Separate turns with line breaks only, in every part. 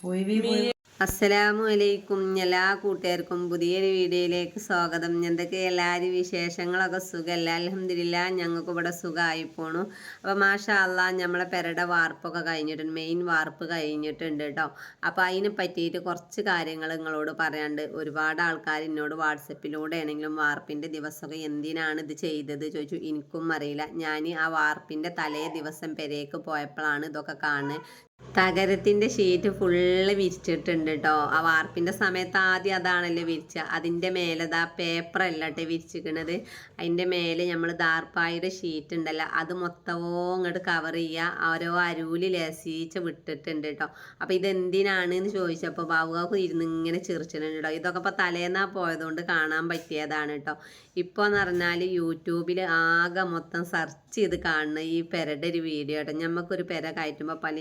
不会，不会。അസ്സലാമു അലൈക്കും എല്ലാ കൂട്ടുകാർക്കും പുതിയൊരു വീഡിയോയിലേക്ക് സ്വാഗതം. എന്തൊക്കെ എല്ലാവരും വിശേഷങ്ങളൊക്കെ സുഖമല്ല അലഹമില്ല ഞങ്ങൾക്ക് ഇവിടെ സുഖമായി പോണു. അപ്പോൾ മാഷാ അല്ല നമ്മളെ പെരയുടെ വാർപ്പൊക്കെ കഴിഞ്ഞിട്ടുണ്ട്. മെയിൻ വാർപ്പ് കഴിഞ്ഞിട്ടുണ്ട് കേട്ടോ അപ്പോൾ അതിനെ പറ്റിയിട്ട് കുറച്ച് കാര്യങ്ങൾ നിങ്ങളോട് പറയാണ്ട് ഒരുപാട് ആൾക്കാർ എന്നോട് വാട്സപ്പിലൂടെ ആണെങ്കിലും വാർപ്പിന്റെ ദിവസമൊക്കെ എന്തിനാണ് ഇത് ചെയ്തത് ചോദിച്ചു. എനിക്കും അറിയില്ല. ഞാൻ ആ വാർപ്പിന്റെ തലേ ദിവസം പെരേക്ക് പോയപ്പോഴാണ് ഇതൊക്കെ കാണുന്നത്. തകരത്തിന്റെ ഷീറ്റ് ഫുള്ള് വിരിച്ചിട്ടുണ്ട് കേട്ടോ ആ വാർപ്പിന്റെ സമയത്ത് ആദ്യം അതാണല്ലോ വിരിച്ച. അതിന്റെ മേലതാ പേപ്പർ പേപ്പറല്ല കേട്ടോ വിരിച്ചിരിക്കണത്. അതിന്റെ മേലെ നമ്മൾ ദാർപ്പായുടെ ഷീറ്റ് ഉണ്ടല്ലോ. അത് മൊത്തമോ ഇങ്ങോട്ട് കവർ ചെയ്യുക. ഓരോ അരൂലി ലസീച്ച് വിട്ടിട്ടുണ്ട് കേട്ടോ അപ്പൊ ഇതെന്തിനാണ് എന്ന് ചോദിച്ചപ്പോൾ ബാബുകാക്ക് ഇരുന്ന് ഇങ്ങനെ ചിറിച്ചിട്ടുണ്ട് കേട്ടോ ഇതൊക്കെ ഇപ്പൊ തലേന്നാ പോയതുകൊണ്ട് കാണാൻ പറ്റിയതാണ് കേട്ടോ ഇപ്പോൾ എന്ന് പറഞ്ഞാൽ യൂട്യൂബിൽ ആകെ മൊത്തം സെർച്ച് ചെയ്ത് കാണുന്ന ഈ പെരയുടെ ഒരു വീഡിയോ കേട്ടോ ഞമ്മക്കൊരു പെര കയറ്റുമ്പോൾ പല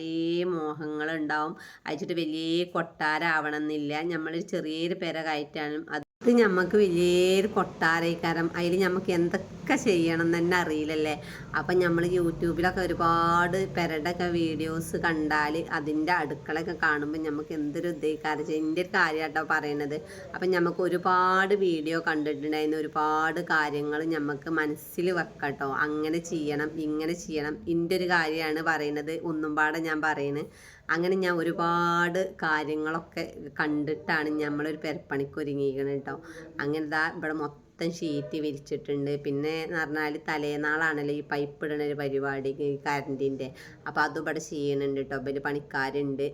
മോഹങ്ങളുണ്ടാവും. അയച്ചിട്ട് വലിയ കൊട്ടാരാവണം എന്നില്ല നമ്മൾ ചെറിയൊരു പെര കയറ്റാനും അത് നമുക്ക് വലിയൊരു കൊട്ടാരക്കാരം അതിൽ നമുക്ക് എന്തൊക്കെ ചെയ്യണം തന്നെ അറിയില്ലല്ലേ. അപ്പം നമ്മൾ യൂട്യൂബിലൊക്കെ ഒരുപാട് പെരടൊക്കെ വീഡിയോസ് കണ്ടാൽ അതിന്റെ അടുക്കളൊക്കെ കാണുമ്പോൾ നമുക്ക് എന്തൊരു ഉദ്ദേശിക്കാറ് എന്റെ ഒരു കാര്യമാട്ടോ പറയണത്. അപ്പം നമുക്ക് ഒരുപാട് വീഡിയോ കണ്ടിട്ടുണ്ടായിരുന്നു. ഒരുപാട് കാര്യങ്ങൾ നമുക്ക് മനസ്സിൽ വെക്കട്ടോ. അങ്ങനെ ചെയ്യണം ഇങ്ങനെ ചെയ്യണം. എന്റെ ഒരു കാര്യമാണ് പറയുന്നത് ഒന്നും പാടെ ഞാൻ പറയുന്നത് അങ്ങനെ ഞാൻ ഒരുപാട് കാര്യങ്ങളൊക്കെ കണ്ടിട്ടാണ് നമ്മളൊരു പെരപ്പണിക്ക് ഒരുങ്ങിയിരിക്കുന്നത് കേട്ടോ അങ്ങനെ ദാ ഇവിടെ മൊത്തം ഷീറ്റ് വിരിച്ചിട്ടുണ്ട്. പിന്നെ എന്ന് പറഞ്ഞാൽ തലേനാളാണല്ലോ ഈ പൈപ്പ് ഇടണ ഒരു പരിപാടി കറണ്ടിന്റെ അപ്പോൾ അതും ഇവിടെ ചെയ്യുന്നുണ്ട് കേട്ടോ ഇവർ പണിക്കാരുണ്ട്.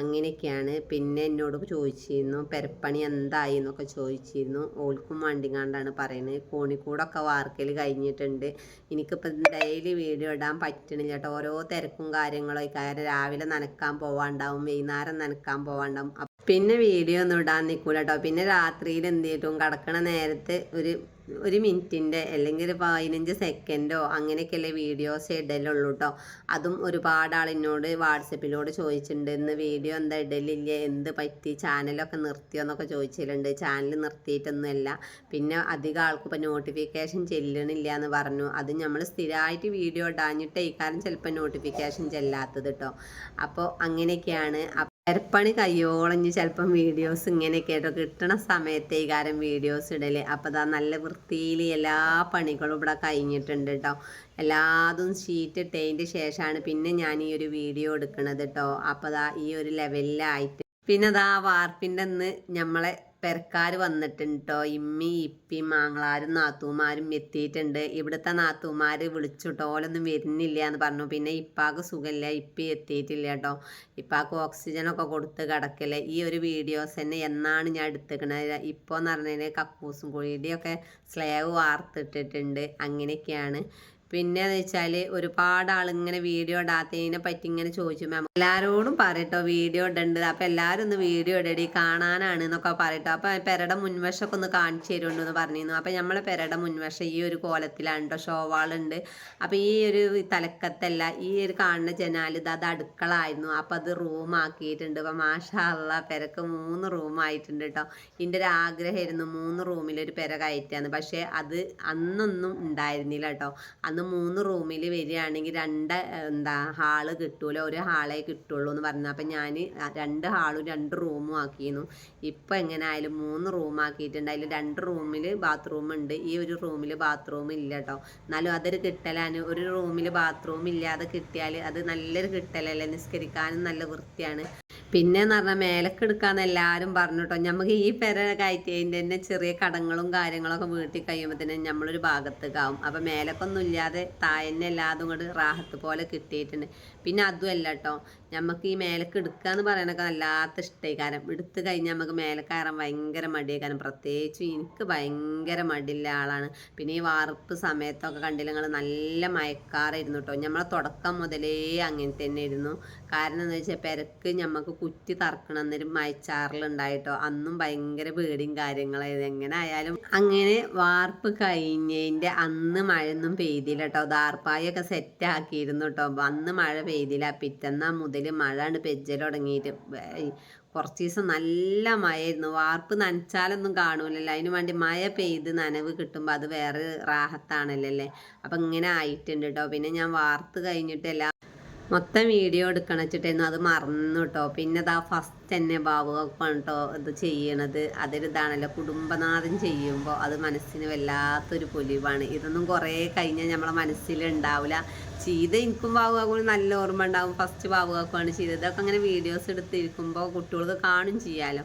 അങ്ങനെയൊക്കെയാണ്. പിന്നെ എന്നോട് ചോദിച്ചിരുന്നു പെരപ്പണി എന്തായി എന്നൊക്കെ ചോദിച്ചിരുന്നു. ഓൾക്കും വണ്ടിങ്ങാണ്ടാണ് പറയുന്നത് കോണിക്കൂടൊക്കെ വാർക്കൽ കഴിഞ്ഞിട്ടുണ്ട്. എനിക്കിപ്പം ഡെയിലി വീഡിയോ ഇടാൻ പറ്റണില്ല കേട്ടോ ഓരോ തിരക്കും കാര്യങ്ങളും കാരണം രാവിലെ നനക്കാൻ പോവാണ്ടാവും വൈകുന്നേരം നനക്കാൻ പോവാണ്ടാവും. പിന്നെ വീഡിയോ ഒന്നും ഇടാൻ നിൽക്കൂല കേട്ടോ പിന്നെ രാത്രിയിൽ എന്ത് ചെയ്തിട്ടും കിടക്കണ നേരത്ത് ഒരു ഒരു മിനിറ്റിന്റെ അല്ലെങ്കിൽ ഒരു പതിനഞ്ച് സെക്കൻഡോ അങ്ങനെയൊക്കെയല്ലേ വീഡിയോസ് ഇടലുള്ളൂ കേട്ടോ അതും ഒരുപാട് ആളിനോട് വാട്സപ്പിലോട് ചോദിച്ചിട്ടുണ്ട്. ഇന്ന് വീഡിയോ എന്താ ഇടലില്ല? എന്ത് പറ്റി? ചാനലൊക്കെ നിർത്തിയോ എന്നൊക്കെ ചോദിച്ചിട്ടുണ്ട്. ചാനൽ നിർത്തിയിട്ടൊന്നുമല്ല. പിന്നെ അധികം ആൾക്ക് ഇപ്പോൾ നോട്ടിഫിക്കേഷൻ ചെല്ലണില്ല എന്ന് പറഞ്ഞു. അത് നമ്മൾ സ്ഥിരമായിട്ട് വീഡിയോ ഇടാഞ്ഞിട്ടേ കാര്യം ചിലപ്പോൾ നോട്ടിഫിക്കേഷൻ ചെല്ലാത്തത് കേട്ടോ അപ്പോൾ അങ്ങനെയൊക്കെയാണ്. പെരപ്പണി കയ്യോളഞ്ഞ് ചിലപ്പം വീഡിയോസ് ഇങ്ങനെ കേട്ടോ കിട്ടണ സമയത്ത് ഈ കാരം വീഡിയോസ് ഇടൽ. അപ്പോൾ അതാ നല്ല വൃത്തിയിൽ എല്ലാ പണികളും ഇവിടെ കഴിഞ്ഞിട്ടുണ്ട് കേട്ടോ എല്ലാതും ഷീറ്റ് ഇട്ടതിന്റെ ശേഷമാണ് പിന്നെ ഞാൻ ഈ ഒരു വീഡിയോ എടുക്കണത് കേട്ടോ അപ്പോൾ അതാ ഈ ഒരു ലെവലിലായിട്ട് പിന്നെ അതാ വാർപ്പിന്റെ അന്ന് നമ്മളെ പെരക്കാർ വന്നിട്ടുണ്ട്? കേട്ടോ ഇമ്മി ഇപ്പി മാങ്ങളാരും നാത്തൂമാരും എത്തിയിട്ടുണ്ട്. ഇവിടുത്തെ നാത്തൂമാർ വിളിച്ചുട്ടോ ഓലൊന്നും വരുന്നില്ല എന്ന് പറഞ്ഞു. പിന്നെ ഇപ്പാക്ക് സുഖമില്ല ഇപ്പി എത്തിയിട്ടില്ല കേട്ടോ. ഇപ്പാക്ക് ഓക്സിജനൊക്കെ കൊടുത്ത് കിടക്കല്ലേ. ഈ ഒരു വീഡിയോസ് തന്നെ എന്നാണ് ഞാൻ എടുത്തിരിക്കുന്നത് ഇപ്പോൾ എന്ന് പറഞ്ഞാൽ കക്കൂസും കുഴിയുടെയൊക്കെ സ്ലേവ് വാർത്തിട്ടിട്ടുണ്ട്. അങ്ങനെയൊക്കെയാണ്. പിന്നെ എന്ന് വെച്ചാൽ ഒരുപാട് ആളിങ്ങനെ വീഡിയോ ഇടാത്തതിനെ പറ്റി ഇങ്ങനെ ചോദിച്ചു മാം എല്ലാവരോടും പറയട്ടോ വീഡിയോ ഇടണ്ട്. അപ്പം എല്ലാവരും ഒന്ന് വീഡിയോ ഇടടി കാണാനാണ് എന്നൊക്കെ പറയട്ടോ. അപ്പം പെരയുടെ മുൻവശമൊക്കെ ഒന്ന് കാണിച്ചു തരുന്നുണ്ട് എന്ന് പറഞ്ഞിരുന്നു. അപ്പം നമ്മളെ പെരട മുൻവശം ഈ ഒരു കോലത്തിലാണ് കേട്ടോ ഷോവാളുണ്ട്. അപ്പം ഈ ഒരു തലക്കത്തല്ല ഈ ഒരു കാണുന്ന ജനാലിത് അത് അടുക്കള ആയിരുന്നു അപ്പം അത് റൂം ആക്കിയിട്ടുണ്ട്. അപ്പം മാഷാള്ള പെരക്ക് മൂന്ന് റൂം ആയിട്ടുണ്ട് കേട്ടോ ഇതിന്റെ ഒരു ആഗ്രഹമായിരുന്നു മൂന്ന് റൂമിലൊരു പെര കയറ്റാന്ന്. പക്ഷേ അത് അന്നൊന്നും ഉണ്ടായിരുന്നില്ല കേട്ടോ അന്ന് അന്ന് മൂന്ന് റൂമിൽ വരികയാണെങ്കിൽ രണ്ട് എന്താ ഹാൾ കിട്ടൂല ഒരു ഹാളേ കിട്ടുള്ളൂ എന്ന് പറഞ്ഞു. അപ്പം ഞാൻ രണ്ട് ഹാളും രണ്ട് റൂമും ആക്കിയിരുന്നു. ഇപ്പം എങ്ങനെ ആയാലും മൂന്ന് റൂം ആക്കിയിട്ടുണ്ട്. അതിൽ രണ്ട് റൂമിൽ ബാത്റൂം ഉണ്ട്. ഈ ഒരു റൂമിൽ ബാത്റൂം ഇല്ല കേട്ടോ. എന്നാലും അതൊരു കിട്ടലാണ്. ഒരു റൂമിൽ ബാത്റൂം ഇല്ലാതെ കിട്ടിയാൽ അത് നല്ലൊരു കിട്ടലല്ലേ? നിസ്കരിക്കാനും നല്ല വൃത്തിയാണ്. പിന്നെ എന്ന് പറഞ്ഞാൽ മേലക്ക് എടുക്കാന്ന് എല്ലാവരും പറഞ്ഞു കേട്ടോ നമുക്ക് ഈ പെര കയറ്റിയതിന്റെ തന്നെ ചെറിയ കടങ്ങളും കാര്യങ്ങളൊക്കെ വീട്ടിൽ കഴിയുമ്പോൾ തന്നെ നമ്മളൊരു ഭാഗത്തേക്കാവും അപ്പം മേലക്കൊന്നും ഇല്ലാതെ താഴന്നെ എല്ലാതും കൂടി റാഹത്ത് പോലെ കിട്ടിയിട്ടുണ്ട്. പിന്നെ അതുമല്ല കേട്ടോ നമുക്ക് ഈ മേലക്ക് എടുക്കുക എന്ന് പറയണൊക്കെ വല്ലാത്ത ഇഷ്ടമായി കാരണം എടുത്തു കഴിഞ്ഞാൽ നമുക്ക് മേലെ കയറാൻ ഭയങ്കര മടിയായി. കാരണം പ്രത്യേകിച്ച് എനിക്ക് ഭയങ്കര മടിയുള്ള ആളാണ്. പിന്നെ ഈ വാർപ്പ് സമയത്തൊക്കെ കണ്ടില്ല നിങ്ങൾ നല്ല മയക്കാറായിരുന്നു കേട്ടോ നമ്മളെ തുടക്കം മുതലേ അങ്ങനെ തന്നെ ആയിരുന്നു കാരണം എന്താ വെച്ചാൽ പെരക്ക് നമുക്ക് കുറ്റി തറക്കണം എന്നൊരു മയച്ചാറിലുണ്ടായിട്ടോ അന്നും ഭയങ്കര പേടിയും കാര്യങ്ങളായിരുന്നു. എങ്ങനെ ആയാലും അങ്ങനെ വാർപ്പ് കഴിഞ്ഞതിന്റെ അന്ന് മഴയൊന്നും പെയ്തില്ല കേട്ടോ ദാർപ്പായൊക്കെ സെറ്റാക്കിയിരുന്നു കേട്ടോ അന്ന് മഴ പെയ്തില്ല. പിറ്റന്നാ മുതൽ മഴയാണ് പെജ്ജൽ തുടങ്ങിയിട്ട് കുറച്ച് ദിവസം നല്ല മഴയായിരുന്നു. വാർപ്പ് നനച്ചാലൊന്നും കാണൂലല്ലോ. അതിന് വേണ്ടി മഴ പെയ്ത് നനവ് കിട്ടുമ്പോൾ അത് വേറെ റാഹത്താണല്ലോ അല്ലേ അപ്പം ഇങ്ങനെ ആയിട്ടുണ്ട് കേട്ടോ പിന്നെ ഞാൻ വാർത്ത് കഴിഞ്ഞിട്ട് എല്ലാ മൊത്തം വീഡിയോ എടുക്കണം വെച്ചിട്ടായിരുന്നു. അത് മറന്നു കേട്ടോ പിന്നെ ഇതാ ഫസ്റ്റ് തന്നെ കേട്ടോ ഇത് ചെയ്യണത്. അതൊരിതാണല്ലോ കുടുംബനാഥം ചെയ്യുമ്പോൾ അത് മനസ്സിന് വല്ലാത്തൊരു പൊലിവാണ്. ഇതൊന്നും കുറേ കഴിഞ്ഞാൽ നമ്മളെ മനസ്സിലുണ്ടാവില്ല ചെയ്ത് എനിക്കും ബാബുവാക്കും നല്ല ഓർമ്മ ഉണ്ടാവും ഫസ്റ്റ് ബാബുവാക്കുമാണ് ചെയ്തത്. ഇതൊക്കെ അങ്ങനെ വീഡിയോസ് എടുത്തിരിക്കുമ്പോൾ കുട്ടികൾക്ക് കാണും ചെയ്യാലോ.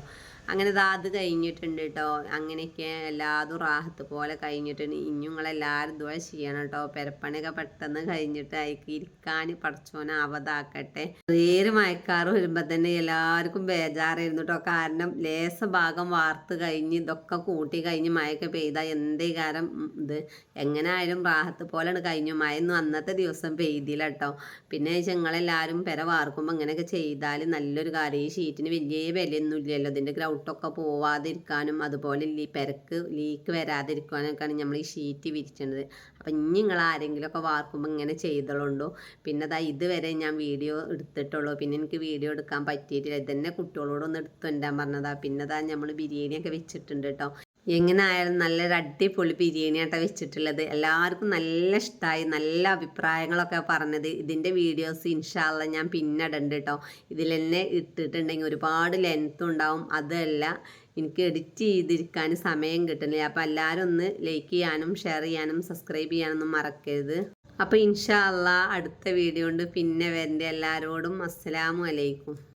അങ്ങനെ ഇതാ അത് കഴിഞ്ഞിട്ടുണ്ട് കേട്ടോ അങ്ങനെയൊക്കെ എല്ലാതും റാഹത്ത് പോലെ കഴിഞ്ഞിട്ടുണ്ട്. ഇനി നിങ്ങളെല്ലാവരും ദുവ ചെയ്യണം കേട്ടോ പെരപ്പണിയൊക്കെ പെട്ടെന്ന് കഴിഞ്ഞിട്ട് അതിക്ക് ഇരിക്കാൻ പടച്ചോനെ അവതാക്കട്ടെ. നേരെ മയക്കാറ് വരുമ്പോൾ തന്നെ എല്ലാവർക്കും ബേജാറായിരുന്നു കേട്ടോ കാരണം ലേസ ഭാഗം വാർത്ത് കഴിഞ്ഞ് ഇതൊക്കെ കൂട്ടി കഴിഞ്ഞ് മഴയൊക്കെ പെയ്താൽ എന്തേ കാരം ഇത്? എങ്ങനെ ആയാലും റാഹത്ത് പോലെയാണ് കഴിഞ്ഞു. മഴയൊന്നും അന്നത്തെ ദിവസം പെയ്തില്ല കേട്ടോ പിന്നെ ഞങ്ങളെല്ലാവരും പെര വാർക്കുമ്പോൾ ഇങ്ങനെയൊക്കെ ചെയ്താൽ നല്ലൊരു കാര്യം. ഈ ഷീറ്റിന് വലിയ വിലയൊന്നും ഇല്ലല്ലോ ഇതിന്റെ ഗ്രൗട്ടൊക്കെ പോവാതിരിക്കാനും അതുപോലെ ലീ പെരക്ക് ലീക്ക് വരാതിരിക്കാനൊക്കെയാണ് നമ്മൾ ഈ ഷീറ്റ് വിരിച്ചത്. അപ്പം ഇനി നിങ്ങൾ ആരെങ്കിലുമൊക്കെ വാർക്കുമ്പോൾ ഇങ്ങനെ ചെയ്തോളുണ്ടോ? പിന്നെ അതാ ഇതുവരെ ഞാൻ വീഡിയോ എടുത്തിട്ടുള്ളൂ. പിന്നെ എനിക്ക് വീഡിയോ എടുക്കാൻ പറ്റിയിട്ടില്ല. ഇതന്നെ കുട്ടികളോടൊന്ന് എടുത്തു വരാൻ പറഞ്ഞതാ. പിന്നെ അതാ നമ്മൾ ബിരിയാണിയൊക്കെ വെച്ചിട്ടുണ്ട് കേട്ടോ എങ്ങനെ ആയാലും നല്ലൊരു അടിപൊളി ബിരിയാണിയാട്ടോ വെച്ചിട്ടുള്ളത്. എല്ലാവർക്കും നല്ല ഇഷ്ടമായി നല്ല അഭിപ്രായങ്ങളൊക്കെ പറഞ്ഞത്. ഇതിന്റെ വീഡിയോസ് ഇൻഷാല്ല ഞാൻ പിന്നെ ഇടണ്ട് കേട്ടോ ഇതിൽ തന്നെ ഇട്ടിട്ടുണ്ടെങ്കിൽ ഒരുപാട് ലെങ്ത്തും ഉണ്ടാവും. അതല്ല എനിക്ക് എഡിറ്റ് ചെയ്തിരിക്കാൻ സമയം കിട്ടുന്നില്ല അപ്പോൾ എല്ലാവരും ഒന്ന് ലൈക്ക് ചെയ്യാനും ഷെയർ ചെയ്യാനും സബ്സ്ക്രൈബ് ചെയ്യാനൊന്നും മറക്കരുത്. അപ്പോൾ ഇൻഷാല്ല അടുത്ത വീഡിയോ കൊണ്ട് പിന്നെ വരന്റെ എല്ലാവരോടും അസ്സലാമു അലൈക്കും.